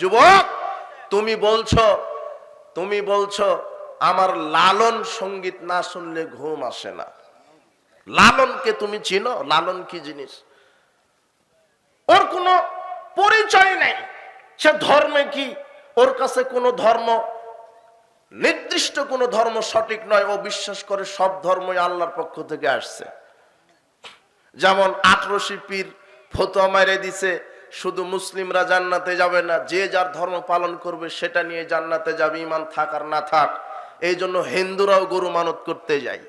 যুবক, তুমি বলছো তুমি বলছো, আমার লালন সংগীত না শুনলে ঘুম আসে না। লালনকে তুমি চিনো? লালন কি জিনিস? ওর কোনো পরিচয় নেই। সে ধর্মে কি? ওর কাছে কোনো ধর্ম, নির্দিষ্ট কোনো ধর্ম সঠিক নয়। ও বিশ্বাস করে সব ধর্মই আল্লাহর পক্ষ থেকে আসছে। যেমন আটরশি পীর ফতোয়া মারে দিছে শুধু মুসলিমরা জান্নাতে যাবে না, যে যার ধর্ম পালন করবে সেটা নিয়ে জান্নাতে যাবে ইমান থাক আর না থাক। এই জন্য হিন্দুরাও গরু মানত করতে যায়।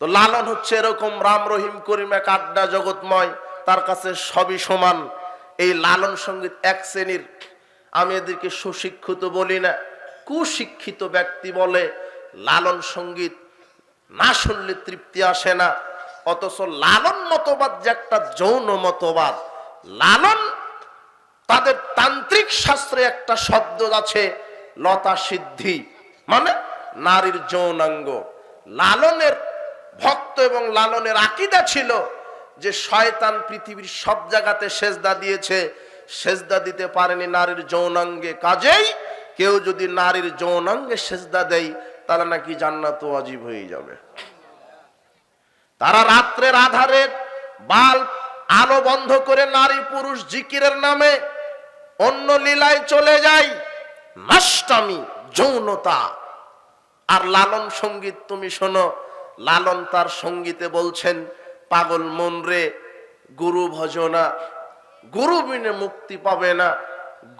তো লালন হচ্ছে এরকম রাম রহিম করিম এক আড্ডা জগৎময়, তার কাছে সবই সমান। এই লালন সংগীত এক শ্রেণির, আমি এদেরকে সুশিক্ষিত বলি না, কুশিক্ষিত ব্যক্তি বলে লালন সংগীত না শুনলে তৃপ্তি আসে না। অথচ লালন মতবাদ যে একটা যৌন মতবাদ, লালন তাদের তান্ত্রিক শাস্ত্রে একটা শব্দ আছে, লতা সিদ্ধি। মানে নারীর যৌনাঙ্গ। লালনের ভক্ত এবং লালনের আকিদা ছিল যে শয়তান পৃথিবীর সব জায়গাতে সেজদা দিয়েছে, সেজদা দিতে পারেনি নারীর যৌনাঙ্গে। কাজেই কেউ যদি নারীর যৌনাঙ্গে সেজদা দেয়, তাহলে নাকি জান্নাত অজীব হয়ে যাবে। তারা রাত্রের আধারে বাল আলো বন্ধ করে নারী পুরুষ জিকিরের নামে অন্য লীলায় চলে যায় নষ্টামি যৌনতা। আর লালন সংগীত তুমি শোনো। লালন তার সঙ্গীতে বলছেন, পাগল মন রে, গুরু ভজনা গুরু বিনে মুক্তি পাবে না।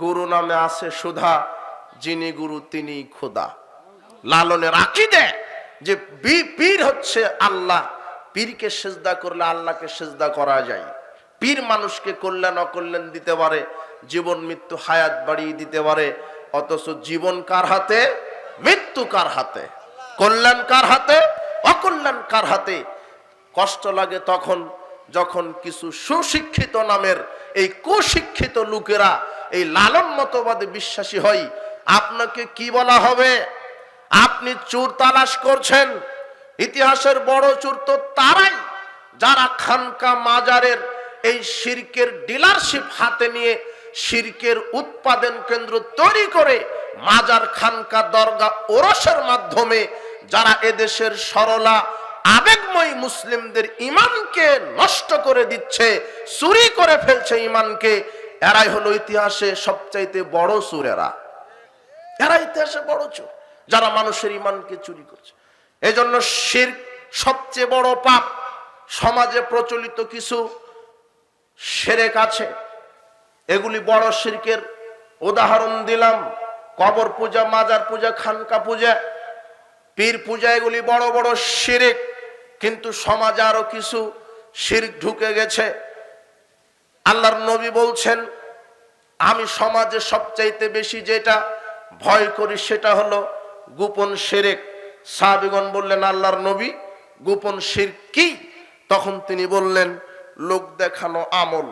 গুরু নামে আছে সুধা, যিনি গুরু তিনি খোদা। লালনের আকিদে যে বি- পীর হচ্ছে আল্লাহ। পীরকে সেজদা করলে আল্লাহকে সেজদা করা যায়। পীর মানুষকে কল্যাণ অকল্যাণ দিতে পারে, জীবন মৃত্যু হায়াত বাড়িয়ে দিতে পারে, অথচ জীবন কার হাতে? মৃত্যু কার হাতে? কল্যাণ কার হাতে? অকল্যাণ কার হাতে? কষ্ট লাগে তখন যখন কিছু সুশিক্ষিত নামের এই কুশিক্ষিত লোকেরা, এই লালন মতবাদে বিশ্বাসী হয়। আপনাকে কি বলা হবে? আপনি চোর তালাশ করছেন ইতিহাসের বড় চোর তো তারাই, যারা খানকা মাজারের এই শিরকের ডিলারশিপ হাতে নিয়ে শিরকের উৎপাদন কেন্দ্র তৈরি করে মাজার খানকা দরগা ওরসের মাধ্যমে যারা এদেশের সরলা, আবেগময় মুসলিমদের ইমানকে নষ্ট করে দিচ্ছে, চুরি করে ফেলছে ইমানকে, এরাই হলো ইতিহাসে সবচাইতে বড় চোরেরা। এরা ইতিহাসে বড় চোর, যারা মানুষের ইমানকে চুরি করছে। এজন্য শির সবচেয়ে বড় পাপ সমাজে প্রচলিত কিছু সেরেক আছে। এগুলি বড় শিরকের উদাহরণ দিলাম। কবর পূজা, মাজার পূজা, খানকা পূজা, পীর পূজা, এগুলি বড় বড় শিরিক। কিন্তু সমাজে আরও কিছু শিরিক ঢুকে গেছে। আল্লাহর নবী বলছেন, আমি সমাজে সবচাইতে বেশি যেটা ভয় করি সেটা হলো গোপন শিরেক। সাহাবিগণ বললেন, আল্লাহর নবী গোপন শির কি? তখন তিনি বললেন, লোক দেখানো আমল।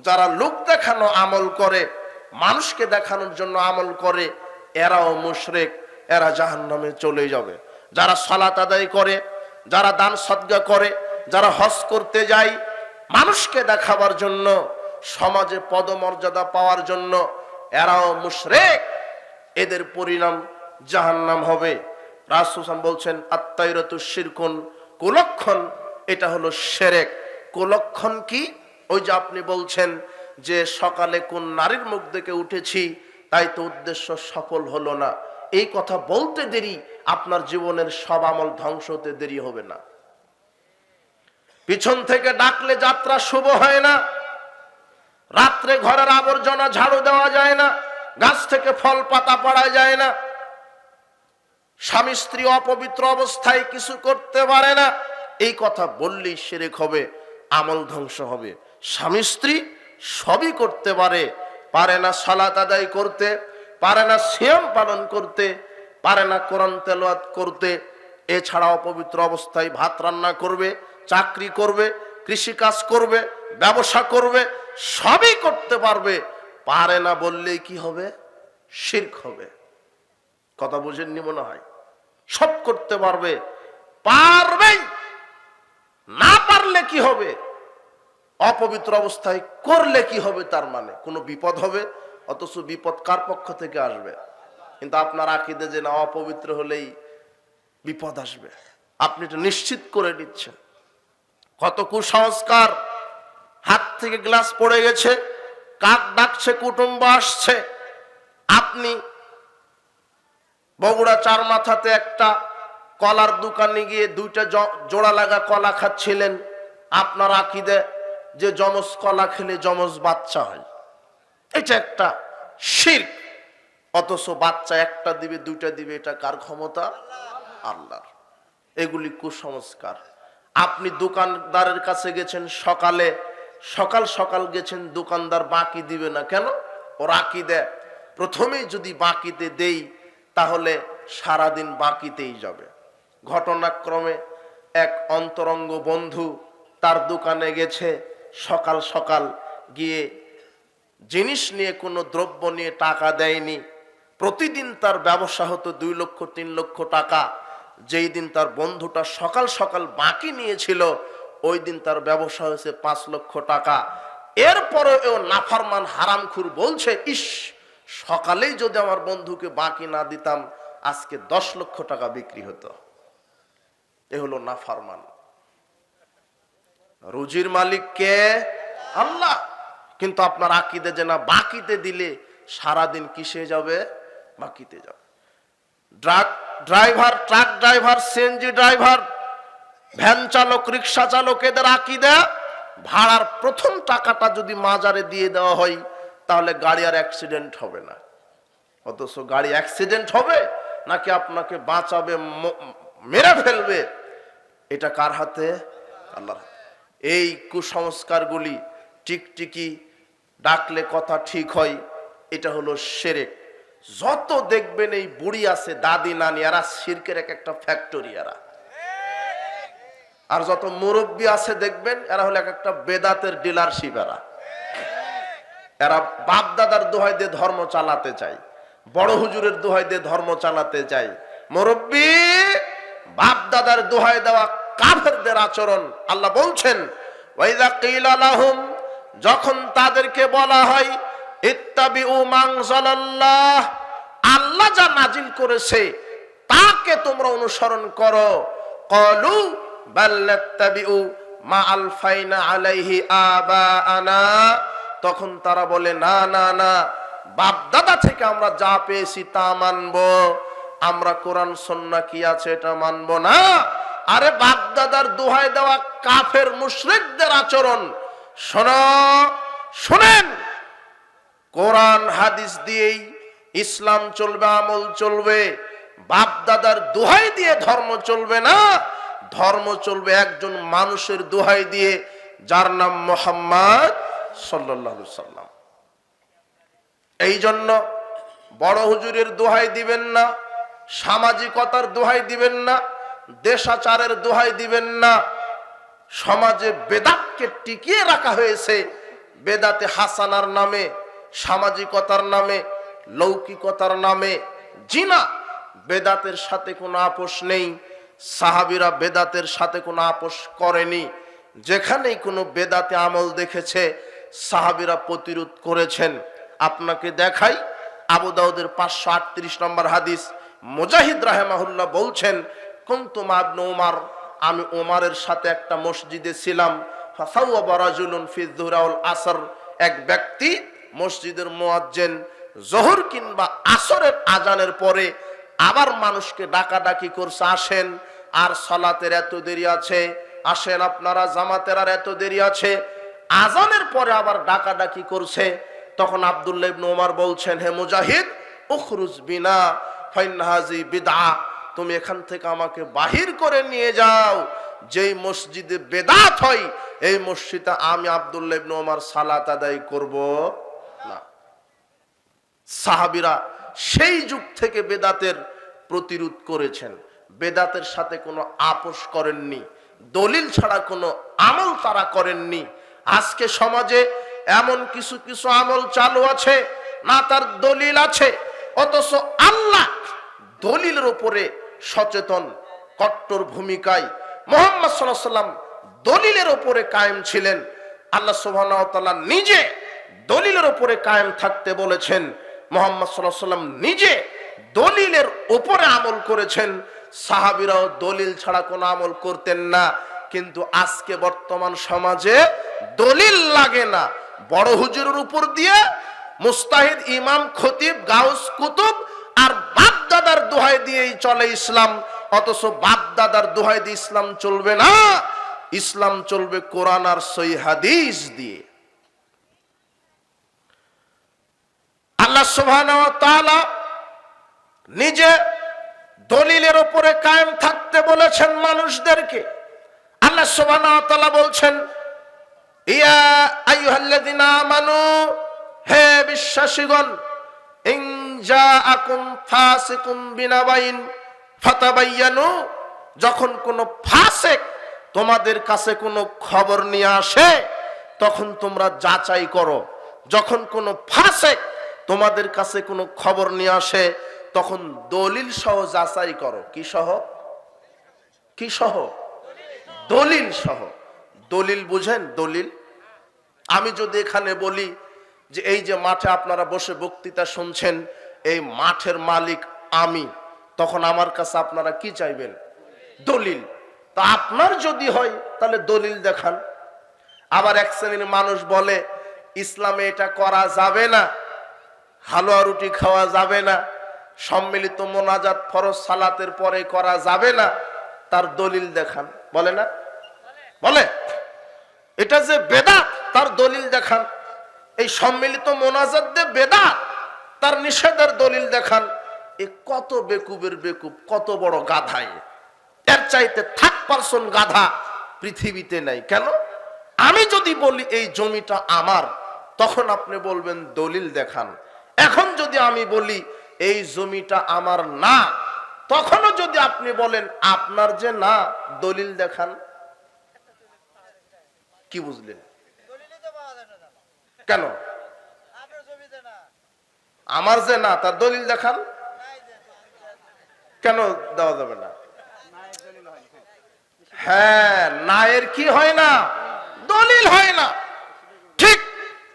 যারা লোক দেখানো আমল করে, মানুষকে দেখানোর জন্য আমল করে, এরাও মুশরেক, এরা জাহান্নামে চলে যাবে। যারা সালাত আদায় করে, যারা দান সদ্গা করে, যারা হজ করতে যায়, মানুষকে দেখাবার জন্য, সমাজে পদমর্যাদা পাওয়ার জন্য, এরাও মুশরেক। এদের পরিণাম জাহান্নাম হবে। রাসুসান বলছেন আত্মাইরতু শিরকুন, কুলক্ষণ। এটা হলো সেরেক। কুলক্ষণ কি? ওই যে আপনি বলছেন যে সকালে কোন নারীর মুখ দেখে উঠেছি, তাই তো উদ্দেশ্য সফল হলো না। এই কথা বলতে দেরি, আপনার জীবনের সব আমল ধ্বংস হতে দেরি হবে না। পিছন থেকে ডাকলে যাত্রা শুভ হয় না। রাত্রে ঘরের আবর্জনা ঝাড়ু দেওয়া যায় না। গাছ থেকে ফল পাতা পড়া যায় না। স্বামী স্ত্রী অপবিত্র অবস্থায় কিছু করতে পারে না। এই কথা বললেই সেরেক হবে, আমল ধ্বংস হবে। স্বামী স্ত্রী সবই করতে পারে। পারে না সালাত আদায় করতে, পারে না সিয়াম পালন করতে, পারে না কোরআন তেলাওয়াত করতে। এছাড়া অপবিত্র অবস্থায় ভাত রান্না করবে, চাকরি করবে কৃষি কাজ করবে, ব্যবসা করবে, সবই করতে পারবে। পারে না বললেই কি হবে? শির্ক হবে। কথা বুঝেননি মনে হয়। সব করতে পারবে। পারবেই। না পারলে কি হবে? অপবিত্র অবস্থায় করলে কি হবে তার মানে? কোনো বিপদ হবে? অথচ বিপদ কার পক্ষ থেকে আসবে? কিন্তু আপনার আকিদে যে না, অপবিত্র হলেই বিপদ আসবে। আপনি এটা নিশ্চিত করে দিচ্ছেন কত কুসংস্কার। হাত থেকে গ্লাস পড়ে গেছে। কাক ডাকছে, কুটুম্ব আসছে। আপনি বগুড়া চার মাথাতে একটা কলার দোকানে গিয়ে দুইটা জোড়া লাগা কলা খাচ্ছিলেন। আপনার আকিদে যে যমজ কলা খেলে যমজ বাচ্চা হয়। এটা একটা শির্ক। অথচ বাচ্চা একটা দিবে, দুইটা দিবে, এটা কার ক্ষমতা? আল্লাহর। এগুলি কুসংস্কার। আপনি দোকানদারের কাছে গেছেন সকালে, সকাল সকাল গেছেন, দোকানদার বাকি দিবে না কেন? ও রাকি দেয় প্রথমেই যদি বাকিতে দেই তাহলে সারাদিন বাকিতেই যাবে। ঘটনাক্রমে এক অন্তরঙ্গ বন্ধু তার দোকানে গেছে, সকাল সকাল গিয়ে জিনিস নিয়ে কোনো দ্রব্য নিয়ে টাকা দেয়নি। প্রতিদিন তার ব্যবসা হতো দুই লক্ষ, তিন লক্ষ টাকা। যেই দিন তার বন্ধুটা সকাল সকাল বাকি নিয়েছিল, ওই দিন তার ব্যবসা হয়েছে পাঁচ লক্ষ টাকা। এরপরে ও নাফারমান হারামখুর বলছে, ইস সকালেই যদি আমার বন্ধুকে বাকি না দিতাম, আজকে দশ লক্ষ টাকা বিক্রি হতো। এ হলো নাফারমান রুজির মালিক কে? আল্লাহ। কিন্তু আপনার আকিদে যে না, বাকিতে দিলে সারাদিন কিসে যাবে? বাকিতে যাবে। Drug driver, truck driver, CNG driver, van চালক, রিক্সা চালক, এদের আকিদা ভাড়ার প্রথম টাকাটা যদি মাজারে দিয়ে দেওয়া হয় তাহলে গাড়ি আর অ্যাক্সিডেন্ট হবে না। অথচ গাড়ি অ্যাক্সিডেন্ট হবে, নাকি আপনাকে বাঁচাবে মেরে ফেলবে? এটা কার হাতে? আল্লাহর হাতে। এই কুসংস্কারগুলি টিকটিকি ডাকলে কথা ঠিক হয়, এটা হলো সেরেক। যত দেখবেন এই বুড়ি আছে, দাদি, নানি, এরা সিরকের এক একটা ফ্যাক্টরি এরা। আর যত মুরব্বী আছে, দেখবেন এরা হলো এক একটা বেদাতের ডিলারশিপ এরা। এরা বাপ দাদার দোহাই দিয়ে ধর্ম চালাতে চায়, বড় হুজুরের দোহাই দিয়ে ধর্ম চালাতে চায়। মুরব্বী বাপ দাদার দোহাই দেওয়া কাফেরদের আচরণ আল্লাহ বলছেন ওয়াইদা কিলা লাহুম, যখন তাদেরকে বলা হয়, ইত্তাবিউ মাংসালাল্লাহ আল্লাহ যা নাজিল করেছে, তাকে তোমরা অনুসরণ করো। কলু, বাল্লাত্তাবিউ মা আলফাইনা আলাইহি আবাআনা তখন তারা বলে, না না না বাপ দাদা থেকে আমরা যা পেয়েছি তা মানবো। আমরা কোরআন, সন্না কি আছে এটা মানব না। আরে বাপ দাদার দোহাই দেওয়া কাফের মুশরিকদের আচরণ। শোনো, শোনেন, কোরআন, হাদিস দিয়েই ইসলাম চলবে, আমল চলবে। বাপ দাদার দোহাই দিয়ে ধর্ম চলবে না। ধর্ম চলবে একজন মানুষের দোহাই দিয়ে, যার নাম মোহাম্মদ সাল্লাম এই জন্য বড় হুজুরের দোহাই দিবেন না, সামাজিকতার দোহাই দিবেন না, দেশাচারের দোহাই দিবেন না, সমাজে বেদাতকে টিকিয়ে রাখা হয়েছে, বেদাতে হাসানার নামে, সামাজিকতার নামে, লৌকিকতার নামে, জিনা, বেদাতের সাথে কোনো আপোষ নেই, সাহাবিরা বেদাতের সাথে কোনো আপোষ করেনি, যেখানেই কোনো বেদাতে আমল দেখেছে সাহাবিরা প্রতিরোধ করেছেন। আপনাকে দেখাই আবু দাউদের পাঁচশো আটত্রিশ নম্বর হাদিস। মুজাহিদ রাহেমাহুল্লাহ বলছেন কুনতুম আবনু উমার? আমি ওমারের সাথে একটা মসজিদে ছিলাম। আসর। এক ব্যক্তি মসজিদের মুয়াজ্জিন জোহর কিংবা আসরের আজানের পরে আবার মানুষকে ডাকাডাকি করছে, আসেন। আর সলাতের এত দেরি আছে, আসেন আপনারা জামাতের আর এত দেরি আছে। আজানের পরে আবার ডাকাডাকি করছে। তখন আব্দুল্লাহ ইবনে ওমর বলছেন, হে মুজাহিদ, উখরুজ বিনা ফাইনহাজি বিদআ, তুমি এখান থেকে আমাকে বাহির করে নিয়ে যাও। যেই মসজিদে বেদাত হয়, এই মসজিদে আমি আব্দুল্লাহ ইবনে ওমর সালাত আদায় করব না। সাহাবিরা সেই যুগ থেকে বেদাতের প্রতিরোধ করেছেন। বেদাতের সাথে কোনো আপোষ করেননি। দলিল ছাড়া কোনো আমল তারা করেননি। আজকে সমাজে এমন কিছু কিছু আমল চালু আছে, না তার দলিল আছে, অথচ আল্লাহ দলিলের উপরে সচেতন কট্টর ভূমিকায় মোহাম্মদ সাল্লাহ সাল্লাম দলিলের ওপরে কায়েম ছিলেন। আল্লাহ সুবাহ নিজে দলিলের উপরে কায়েম থাকতে বলেছেন। মোহাম্মদ সাল্লাহ সাল্লাম নিজে দলিলের উপরে আমল করেছেন। সাহাবিরাও দলিল ছাড়া কোনো আমল করতেন না। কিন্তু আজকে বর্তমান সমাজে দলিল লাগে না। বড় হুজুরের উপর দিয়ে মুস্তাহিদ ইমাম খতিব, গাউস কুতুব আর বাপ দাদার দোহাই দিয়েই চলে ইসলাম। অথচ বাপ দাদার দোহাই দিয়ে ইসলাম চলবে না। ইসলাম চলবে কোরআন আর সই হাদিস দিয়ে। আল্লাহ তাআলা নিজে দলিলের উপরে কায়েম থাকতে বলেছেন মানুষদেরকে। আল্লাহ ওয়া বলছেন ইয়া আইয়ুহাল্লাযিনা আমানু, হে বিশ্বাসীগণ, ইন জাআকুম ফাসিকুম বিনাবাইন ফাতাবায়ানু যখন কোনো ফাসিক তোমাদের কাছে কোনো খবর নিয়ে আসে, তখন তোমরা যাচাই করো। যখন কোনো ফাসিক তোমাদের কাছে কোনো খবর নিয়ে আসে, তখন দলিল সহ যাচাই করো। কি সহ? কি সহ? দলিল সহ। দলিল বুঝেন? দলিল। আমি যদি এখানে বলি যে এই যে মাঠে আপনারা বসে বক্তৃতা শুনছেন, এই মাঠের মালিক আমি, তখন আমার কাছে আপনারা কি চাইবেন? দলিল। তা আপনার যদি হয়, তাহলে দলিল দেখান। আবার এক শ্রেণির মানুষ বলে, ইসলামে এটা করা যাবে না, হালুয়া রুটি খাওয়া যাবে না, সম্মিলিত মোনাজাত ফরজ সালাতের পরে করা যাবে না। তার দলিল দেখান। বলে না? বলে? এটা যে বেদাত, তার দলিল দেখান। এই সম্মিলিত মোনাজাত দিয়ে বেদাত, তার নিষেধের দলিল দেখান। এ কত বেকুবের বেকুব, কত বড় গাধাই এর চাইতে থাক পার্সন গাধা পৃথিবীতে নাই। কেন? আমি যদি বলি এই জমিটা আমার, তখন আপনি বলবেন দলিল দেখান। এখন যদি আমি বলি এই জমিটা আমার না, তখনও যদি আপনি বলেন আপনার যে না, দলিল দেখান। কি বুঝলেন না কেন? না। আমার যে না তার দলিল দেখান। কেন দেওয়া যাবে না? হ্যাঁ নায়ের কি হয় না? দলিল হয় না। ঠিক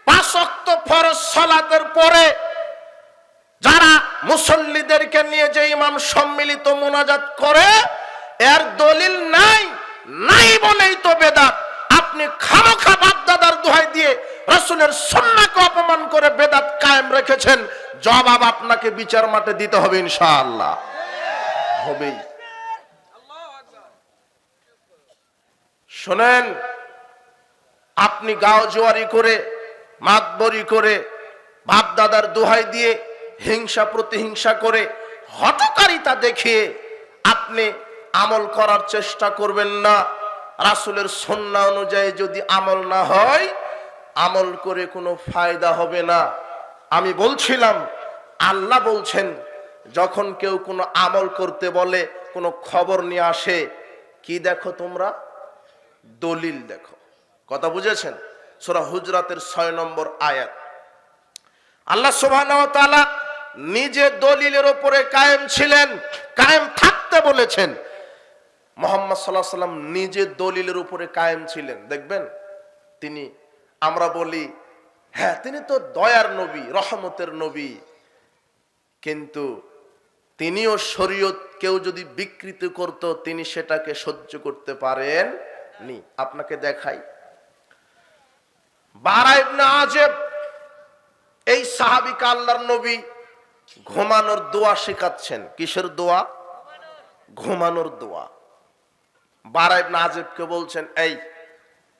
পাঁচ ওয়াক্ত ফরজ সালাতের পরে যারা মুসল্লিদেরকে নিয়ে যে ইমাম সম্মিলিত মোনাজাত করে এর দলিল নাই। নাই বলেই তো বেদাত। আপনি খামোখা বাপদাদার দোহাই দিয়ে রসুলের সন্নাকে অপমান করে বেদাত কায়েম রেখেছেন, জবাব আপনাকে বিচার মাঠে দিতে হবে ইনশাআল্লাহ। হবেই। শোনেন, আপনি গাও জোয়ারি করে মাতবরি করে, বাপ দাদার দোহাই দিয়ে হিংসা প্রতিহিংসা করে হটকারিতা দেখিয়ে আপনি আমল করার চেষ্টা করবেন না। রাসুলের সন্না অনুযায়ী যদি আমল না হয়, আমল করে কোনো ফায়দা হবে না। আমি বলছিলাম, আল্লাহ বলছেন, যখন কেউ কোনো আমল করতে বলে, কোনো খবর নিয়ে আসে, কি দেখো তোমরা? দলিল দেখো। কথা বুঝেছেন? সোরা হুজরাতের ছয় নম্বর আয়াত। আল্লাহ সুবহানাহু নিজে দলিলের ওপরে কায়েম ছিলেন, কায়েম থাকতে বলেছেন। মোহাম্মদ সাল্লাহ সাল্লাম নিজে দলিলের উপরে কায়েম ছিলেন। দেখবেন, তিনি, আমরা বলি হ্যাঁ তিনি তো দয়ার নবী, রহমতের নবী। কিন্তু তিনিও শরীয়ত কেউ যদি বিকৃত করত, তিনি সেটাকে সহ্য করতে পারেন নি আপনাকে দেখাই। বারা ইবনে আজেব, এই সাহাবিকা আল্লাহর নবী ঘুমানোর দোয়া শেখাচ্ছেন। কিসের দোয়া? ঘুমানোর দোয়া। বারা ইবনে আজেবকে বলছেন, এই,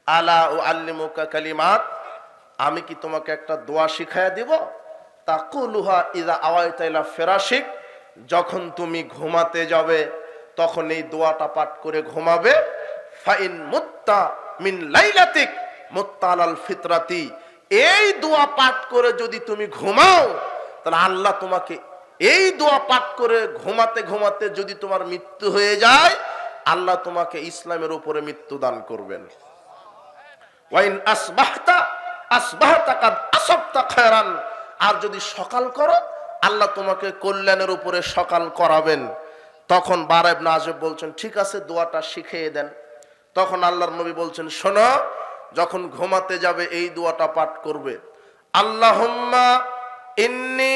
আলা ও আল্লিমুকা কালিমাত, আমি কি তোমাকে একটা দোয়া শিখাইয়া দিব? তাকুলুহা ইদা আওয়াইতাইলা ফেরাশিক, যখন তুমি ঘুমাতে যাবে, তখন এই দোয়াটা পাঠ করে ঘুমাবে। ফাইন মুত্তা মিন লাইলাতিক মুত্তালাল ফিতরাতি, এই দোয়া পাঠ করে যদি তুমি ঘুমাও, তাহলে আল্লাহ তোমাকে এই দোয়া পাঠ করে ঘুমাতে ঘুমাতে যদি তোমার মৃত্যু হয়ে যায় আল্লাহ তোমাকে ইসলামের উপরে মৃত্যু দান করবেন। ওয়াইন আর যদি সকাল করো, আল্লাহ তোমাকে কল্যাণের উপরে সকাল করাবেন। তখন বারাইব নাজব বলছেন, ঠিক আছে, দোয়াটা শিখিয়ে দেন। তখন আল্লাহর নবী বলছেন, শোনো, যখন ঘুমাতে যাবে, এই দোয়াটা পাঠ করবে। আল্লাহুম্মা ইন্নি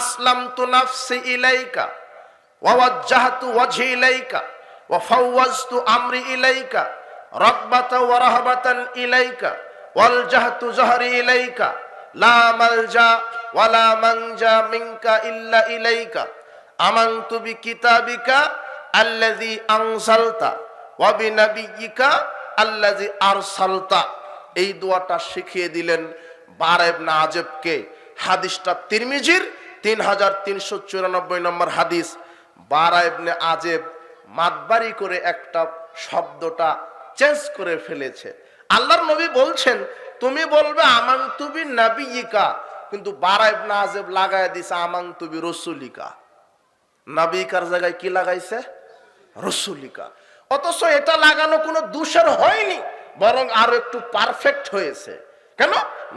আসলামতু নাফসি ইলাইকা ওয়া ওয়াজ্জাহতু ওয়াজহি ইলাইকা। ওয়া ফাওয়াজতু আমরি ইলাইকা রাগবাতা ওয়া রাহবাতান ইলাইকা ওয়ালজাহতু জহরি ইলাইকা, লা মালজা ওয়ালা মানজা মিনকা ইল্লা ইলাইকা। আমানতু বিকিতাবিকা আল্লাযী আনজালতা ওয়া বিনাবিয়িকা আল্লাযী আরসালতা। এই দোয়াটা শিখিয়ে দিলেন বারা ইবনে আজেবকে। হাদিসটা তিরমিজির তিন হাজার তিনশো চুরানব্বই নম্বর হাদিস। বারা ইবনে আজেব মাতবারি করে একটা শব্দটা চেঞ্জ করে ফেলেছে। আল্লাহর নবী বলছেন, তুমি বলবে আমাং তুবি নাবিয়িকা। কিন্তু বারা ইবনে আজেব লাগায় দিছে আমাং তুবি রসুলিকা। নাবিকার জায়গায় কি লাগাইছে? রসুলিকা। অথচ এটা লাগানো কোনো দূষের হয়নি, বরং আরও একটু পারফেক্ট হয়েছে। কেন?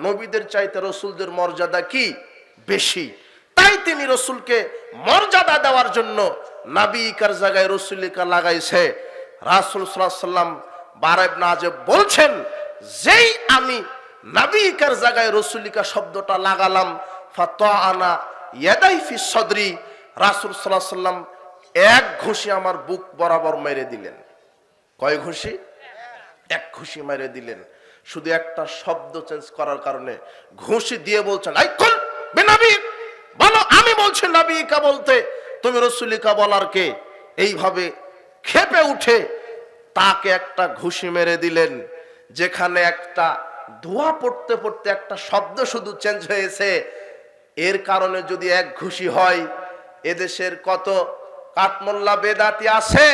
নবীদের চাইতে রসুলদের মর্যাদা কি? বেশি। তাই তিনি রসুলকে মর্যাদা দেওয়ার জন্য নাবিকার জায়গায় রসুলিকা লাগাইছে? রাসুল সাল্লাম বারেব নাজে বলছেন, যেই আমি নাবিকার জায়গায় রসুলিকা শব্দটা লাগালাম ফাতোয়ানা ইয়াদাই ফি সদরি, রাসুল সাল্লাহ সাল্লাম এক ঘুষি আমার বুক বরাবর মেরে দিলেন। কয় ঘুষি? এক ঘুষি মেরে দিলেন। শুধু একটা শব্দ চেঞ্জ করার কারণে ঘুষি দিয়ে বলছেন, আই কল বেনাবি, বলো আমি বলছি নাবিকা বলতে। তুমি রসুলিকা বলার কে? এইভাবে খেপে উঠে তাকে একটা ঘুষি মেরে দিলেন, যেখানে একটা ধোয়া পড়তে পড়তে একটা শব্দ শুধু চেঞ্জ হয়েছে। এর কারণে যদি এক ঘুষি হয়, এদেশের কত কাঠমোল্লা বেদাতি আছে,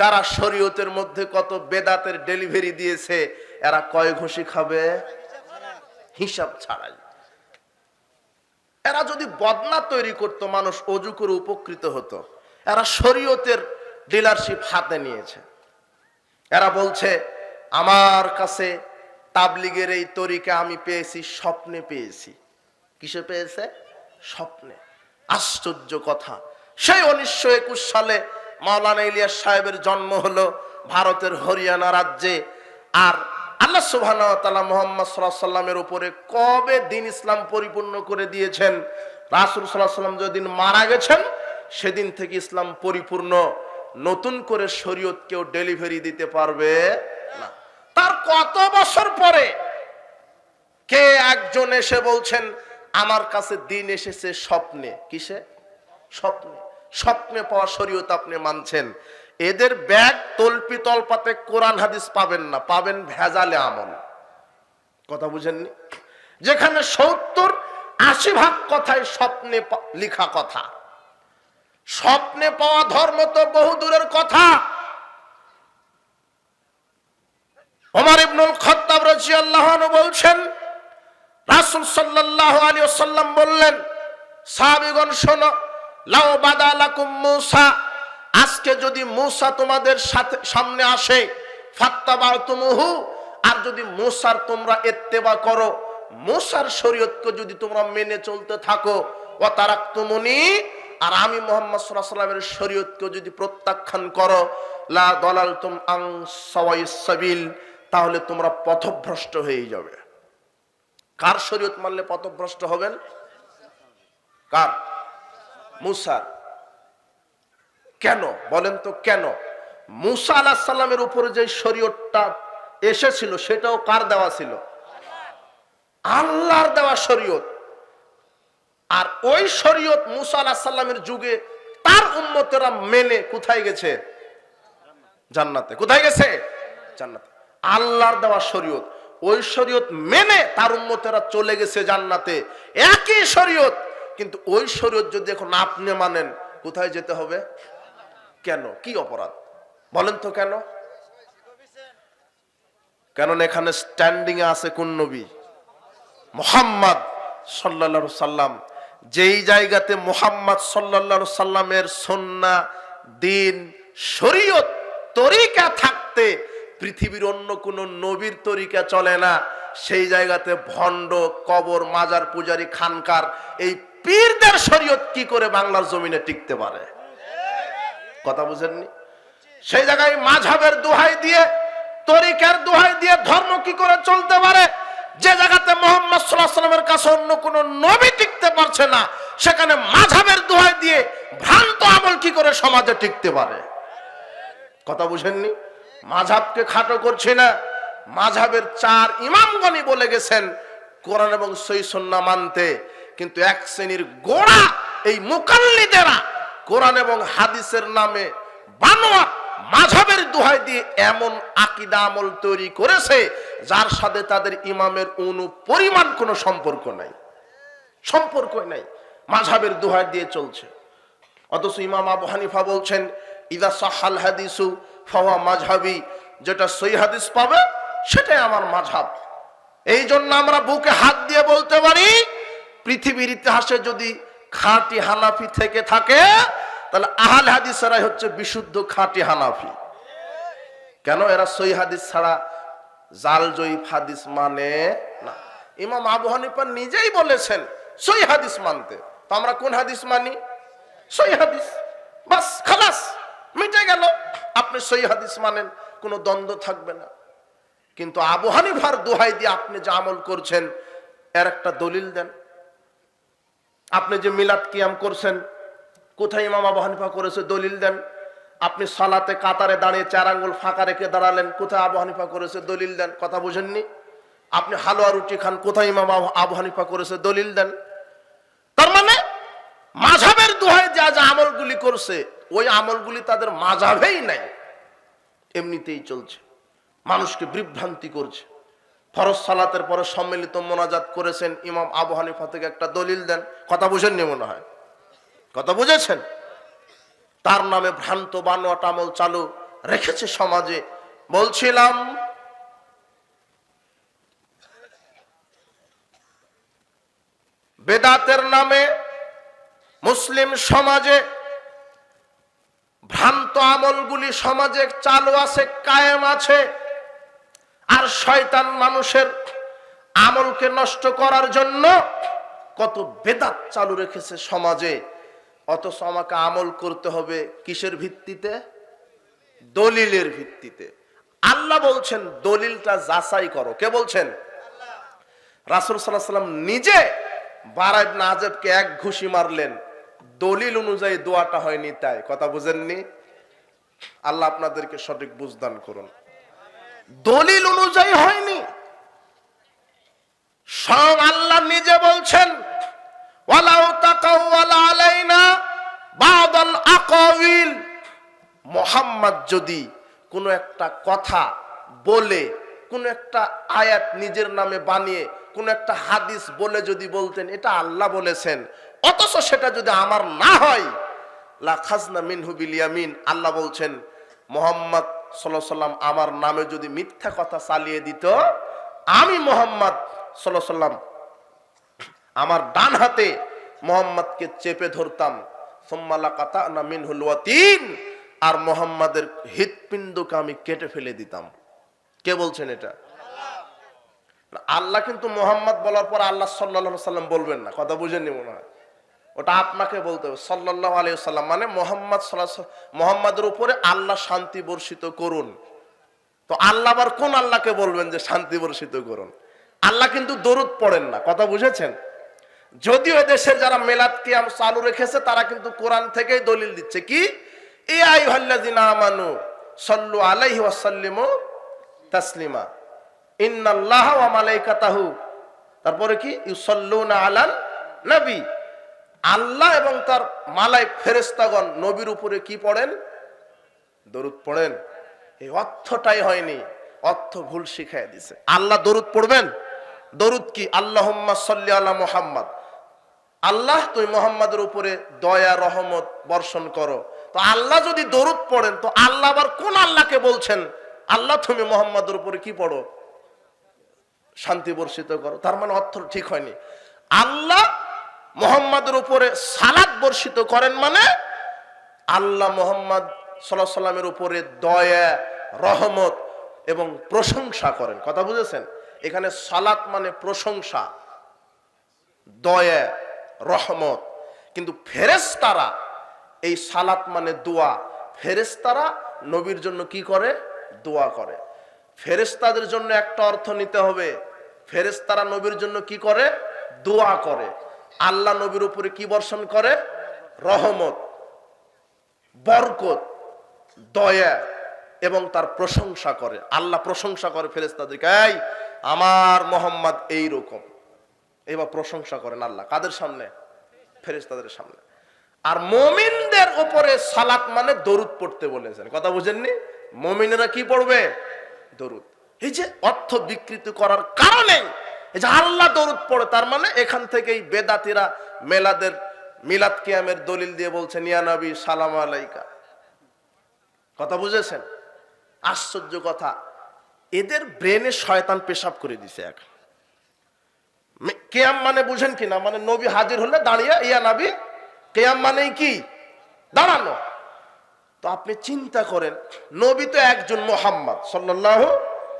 যারা শরীয়তের মধ্যে কত বেদাতের ডেলিভারি দিয়েছে, এরা কয় ঘুষি খাবে? হিসাব ছাড়াই। এরা যদি বদনা তৈরি করতো, মানুষ অজু করে উপকৃত হতো। এরা শরীয়তের ডিলারশিপ হাতে নিয়েছে। এরা বলছে, আমার কাছে তাবলিগের এই তরিকা আমি পেয়েছি, স্বপ্নে পেয়েছি। কিসে পেয়েছে? স্বপ্নে। আশ্চর্য কথা। সেই উনিশশো একুশ সালে মাওলানা ইলিয়াস সাহেবের জন্ম হলো ভারতের হরিয়ানা রাজ্যে। আর আল্লাহ সুবহান মোহাম্মদ সাল্লামের উপরে কবে দিন ইসলাম পরিপূর্ণ করে দিয়েছেন? রাসুল সাল্লাহ সাল্লাম যেদিন মারা গেছেন, সেদিন থেকে ইসলাম পরিপূর্ণ। নতুন করে শরীয়ত কেউ ডেলিভারি দিতে পারবে না। তার কত বছর পরে কে একজন এসে বলছেন, আমার কাছে দিন এসেছে স্বপ্নে। কিসে? স্বপ্নে। স্বপ্নে পাওয়া শরীয়ত আপনি মানছেন। এদের ব্যাগ তলপি তলপাতে কোরআন হাদিস পাবেন না, পাবেন ভেজালে আমল। কথা বুঝেননি? যেখানে সত্তর, আশি ভাগ কথাই স্বপ্নে লিখা কথা। স্বপ্নে পাওয়া ধর্ম তো বহু দূরের কথা। ওমর ইবনুল খত্তাব রাদিয়াল্লাহু আনহু বলছেন, রাসূল সাল্লাল্লাহু আলাইহি ওয়াসাল্লাম বললেন, সাহাবীগণ শোনো, লাউ বাদা লাকুম মূসা আজকে যদি মূসা তোমাদের সাথে সামনে আসে ফাত্তাবাতুমুহু আর যদি মূসার তোমরা ইত্তেবা করো, মূসার শরীয়তকে যদি তোমরা মেনে চলতে থাকো ওয়া তারাকতুমুনি আর আমি মোহাম্মদ সাল্লামের শরীয়তকে যদি প্রত্যাখ্যান করো, লা দলালতুম আং সাওয়াইস সাবিল, তাহলে তোমরা পথভ্রষ্ট হয়ে যাবে। কার শরীয়ত মানলে পথভ্রষ্ট হবেন? কার? মুসার। কেন? বলেন তো কেন? মুসা আলাহ সাল্লামের উপরে যে শরীয়তটা এসেছিল, সেটাও কার দেওয়া ছিল? আল্লাহর দেওয়া শরীয়ত। আর ওই শরীয়ত মুসা আলাহ সাল্লামের যুগে তার উম্মতেরা মেনে কোথায় গেছে? জান্নাতে। কোথায় গেছে? জান্নাতে। আল্লাহর দেওয়া শরীয়ত। ওই শরীয়ত মেনে তার উম্মতেরা চলে গেছে জান্নাতে। একই শরীয়ত। কিন্তু ওই শরীয়ত যদি এখন আপনি মানেন, কোথায় যেতে হবে? কেন? কি অপরাধ? বলেন তো কেন? কেন এখানে স্ট্যান্ডিং এ আছে কোন নবী? মোহাম্মদ সাল্লা সাল্লাম যেই জায়গাতে মোহাম্মদ সাল্লা সাল্লামের সন্না দিন, শরীয়ত তরিকা থাকতে পৃথিবীর অন্য কোন নবীর তরিকা চলে না। সেই জায়গাতে ভণ্ড, কবর, মাজার, পূজারি, খানকার, এই পীরদের শরীয়ত কি করে বাংলার জমিনে টিকতে পারে? কথা বুঝেননি? সেই জায়গায় মাঝাবের দোহাই দিয়ে, তরিকার দোহাই দিয়ে ধর্ম কি করে চলতে পারে? যে জায়গাতে মোহাম্মদ সাল্লামের কাছে অন্য কোন নবী টিকতে পারছে না, সেখানে মাঝাবের দোহাই দিয়ে ভ্রান্ত আমল কি করে সমাজে টিকতে পারে? কথা বুঝেননি? মাঝাবকে খাটো করছি না। মাঝাবের চার ইমামগণই বলে গেছেন, কোরআন এবং সৈসন্না মানতে। কিন্তু এক শ্রেণির গোড়া এই মুকাল্লিদেরা কোরআন এবং হাদিসের নামে বানোয়া মাঝাবের দোহাই দিয়ে এমন আকিদা আমল তৈরি করেছে, যার সাথে তাদের ইমামের অনু পরিমাণ কোনো সম্পর্ক নাই। সম্পর্ক নাই। মাঝাবের দোহাই দিয়ে চলছে। অথচ ইমাম আবু হানিফা বলছেন, ইদা সাহাল হাদিসু ফাওয়া মাঝহাবি, যেটা সই হাদিস পাবে, সেটাই আমার মাঝহাব। এই জন্য আমরা বুকে হাত দিয়ে বলতে পারি, পৃথিবীর ইতিহাসে যদি খাঁটি হানাফি থেকে থাকে, তাহলে আহাল হাদিসেরাই হচ্ছে বিশুদ্ধ খাঁটি হানাফি। কেন? এরা সই হাদিস ছাড়া জাল জয়ীফ হাদিস মানে না। ইমাম আবু হানিফা নিজেই বলেছেন সই হাদিস মানতে। তো আমরা কোন হাদিস মানি? সই হাদিস। বাস, খালাস, মিটে গেল। আপনি সই হাদিস মানেন, কোনো দ্বন্দ্ব থাকবে না। কিন্তু আবু হানিফার দোহাই দিয়ে আপনি যে আমল করছেন, এর একটা দলিল দেন। আপনি যে মিলাদ কিয়াম করছেন, কোথায় ইমাম আবু হানিফা করেছে দলিল দেন? আপনি সালাতে কাতারে দাঁড়িয়ে চার আঙ্গুল ফাঁকা রেখে দাঁড়ালেন, কোথায় আবু হানিফা করেছে দলিল দেন? কথা বুঝেননি? আপনি হালুয়া রুটি খান, কোথায় ইমাম আবু- হানিফা করেছে দলিল দেন? তার মানে মাঝাবের দোহায় যা যা আমলগুলি করছে, ওই আমলগুলি তাদের মাঝাবেই নাই। এমনিতেই চলছে। মানুষকে বিভ্রান্তি করছে। ফরজ সালাতের পরে সম্মিলিত মোনাজাত করেছেন ইমাম আবু হানিফা থেকে একটা দলিল দেন। কথা বুঝেননি মনে হয়? কথা বুঝেছেন? তার নামে ভ্রান্ত বানোয়াট আমল চালু রেখেছে সমাজে। বলছিলাম, বেদাতের নামে মুসলিম সমাজে ভ্রান্ত আমলগুলি সমাজে চালু আছে, কায়েম আছে। আর শয়তান মানুষের আমলকে নষ্ট করার জন্য কত বেদাত চালু রেখেছে সমাজে। অথচ আমাকে আমল করতে হবে কিসের ভিত্তিতে? দলিলের ভিত্তিতে। আল্লাহ বলছেন, দলিলটা যাচাই করো। কে বলছেন? রাসুল সাল্লাহ সাল্লাম নিজে বারাইব নাজেবকে এক ঘুষি মারলেন। দলিল অনুযায়ী দোয়াটা হয়নি তাই। কথা বুঝেননি? আল্লাহ আপনাদেরকে সঠিক বুঝদান করুন। দলিল অনুযায়ী হয়নি। সব আল্লাহ নিজে বলছেন আলাইনা যদি কোনো একটা কথা বলে, কোন একটা আয়াত নিজের নামে বানিয়ে, কোন একটা হাদিস বলে যদি বলতেন, এটা আল্লাহ বলেছেন, অথচ সেটা যদি আমার না হয় লা খাজনা মিনহু আল্লাহ বলছেন, মোহাম্মদ সাল্লাম আমার নামে যদি মিথ্যা কথা চালিয়ে দিত, আমি মোহাম্মদ সাল্লাম আমার ডান হাতে মোহাম্মদকে চেপে ধরতাম। আর মোহাম্মদের হৃৎপিণ্ডকে আমি কেটে ফেলে দিতাম। কে বলছেন এটা? আল্লাহ। কিন্তু মোহাম্মদ বলার পর আল্লাহ সাল্লাহ সাল্লাম বলবেন না, কথা বুঝেননি মনে হয়। ওটা আপনাকে বলতে হবে। সাল্লাহ আলী সাল্লাম মানে মোহাম্মদ সাল্লাহ মোহাম্মদের উপরে আল্লাহ শান্তি বর্ষিত করুন। তো আল্লাহ আবার কোন আল্লাহকে বলবেন যে শান্তি বর্ষিত করুন? আল্লাহ কিন্তু দরুদ পড়েন না। কথা বুঝেছেন? যদিও দেশের যারা মেলাদ কিয়াম চালু রেখেছে, তারা কিন্তু কোরআন থেকেই দলিল দিচ্ছে। কি? এ আই হাল্লাদিনা আমানু সল্লু আলাইহি ওয়াসাল্লিমু তাসলিমা। ইন্নাল্লাহ ওয়া মালাইকাতাহু। তারপরে কি? ইউসাল্লুনা আলান নবী আল্লাহ এবং তার মালাই ফেরেস্তাগণ নবীর উপরে কি পড়েন? দরুদ পড়েন। এই অর্থটাই হয়নি, অর্থ ভুল শিখাই দিছে। আল্লাহ দরুদ পড়বেন? দরুদ কি? আল্লাহ সাল্লি আল্লাহ মোহাম্মদ। আল্লাহ তুই মোহাম্মদের উপরে দয়া, রহমত বর্ষণ করো। তো আল্লাহ যদি দরুদ পড়েন, তো আল্লাহ আবার কোন আল্লাহকে বলছেন? আল্লাহ, তুমি মোহাম্মদের উপরে কি পড়ো? শান্তি বর্ষিত করো। তার মানে অর্থ ঠিক হয়নি। আল্লাহ মোহাম্মদের উপরে সালাদ বর্ষিত করেন মানে আল্লাহ মোহাম্মদ সাল্লাহ সাল্লামের উপরে দয়া, রহমত এবং প্রশংসা করেন। কথা বুঝেছেন? এখানে সালাত মানে প্রশংসা, দয়া, রহমত। কিন্তু ফেরেস্তারা এই সালাত মানে দোয়া। ফেরেস্তারা নবীর জন্য কি করে? দোয়া করে। ফেরেস্তাদের জন্য একটা অর্থ নিতে হবে। ফেরেস্তারা নবীর জন্য কি করে? দোয়া করে। আল্লাহ নবীর উপরে কি বর্ষণ করে? রহমত, বরকত, দয়া এবং তার প্রশংসা করে। আল্লাহ প্রশংসা করে ফেরেস্তাদেরকে এই, আমার মোহাম্মদ এই রকম এবার প্রশংসা করেন আল্লাহ। কাদের সামনে? ফেরেস্তাদের সামনে। আর মমিনদের উপরে সালাত মানে দরুদ পড়তে বলেছেন। কথা বুঝেননি? মমিনেরা কি পড়বে? দরুদ। এই যে অর্থ বিকৃতি করার কারণে আল্লাহ দরুদ পড়ে, তার মানে এখান থেকেই বেদাতিরা মেলাদের, মিলাদ কিয়ামের দলিল দিয়ে বলছে নিয়া নবী, সালাম আলাইকা। কথা বুঝেছেন? আশ্চর্য কথা। এদের ব্রেনে শয়তান পেশাব করে দিছে এক। কেয়াম মানে বুঝেন কি না? মানে নবী হাজির হলে দাঁড়িয়ে, ইয়া নবী, কেয়াম মানেই কি? দাঁড়ানো। তো আপনি চিন্তা করেন, নবী তো একজন মোহাম্মদ সাল্লাহ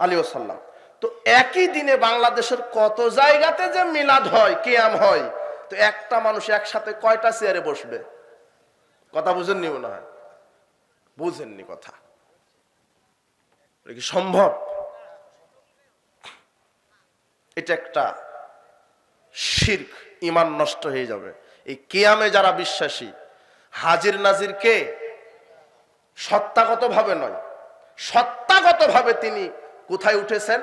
আলী ওসাল্লাম তো একই দিনে বাংলাদেশের কত জায়গাতে যে মিলাদ হয়, কেয়াম হয়, তো একটা মানুষ একসাথে কয়টা চেয়ারে বসবে? কথা বুঝেননি মনে হয়? বুঝেননি কথা। কি সম্ভব? এটা একটা শির্ক, ইমান নষ্ট হয়ে যাবে। এই কেয়ামে যারা বিশ্বাসী, হাজির নাজির কে সত্তাগত ভাবে নয় সত্তাগত ভাবে তিনি কোথায় উঠেছেন?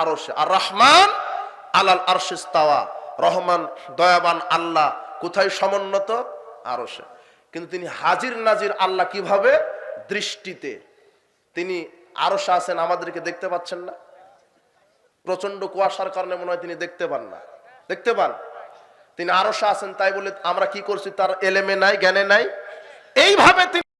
আরশে। আর রহমান আলাল আরশিস্তাওয়া রহমান, দয়াবান আল্লাহ, কোথায় সমুন্নত? আরশে। কিন্তু তিনি হাজির নাজির আল্লাহ কীভাবে? দৃষ্টিতে। তিনি আরশে আছেন, আমাদেরকে দেখতে পাচ্ছেন না। প্রচণ্ড কুয়াশার কারণে মনে হয় তিনি দেখতে পান না। দেখতে পান? তিনি আরশে আছেন, তাই বলে আমরা কি করছি? তার এলেমে নাই, জ্ঞানে নাই। এইভাবে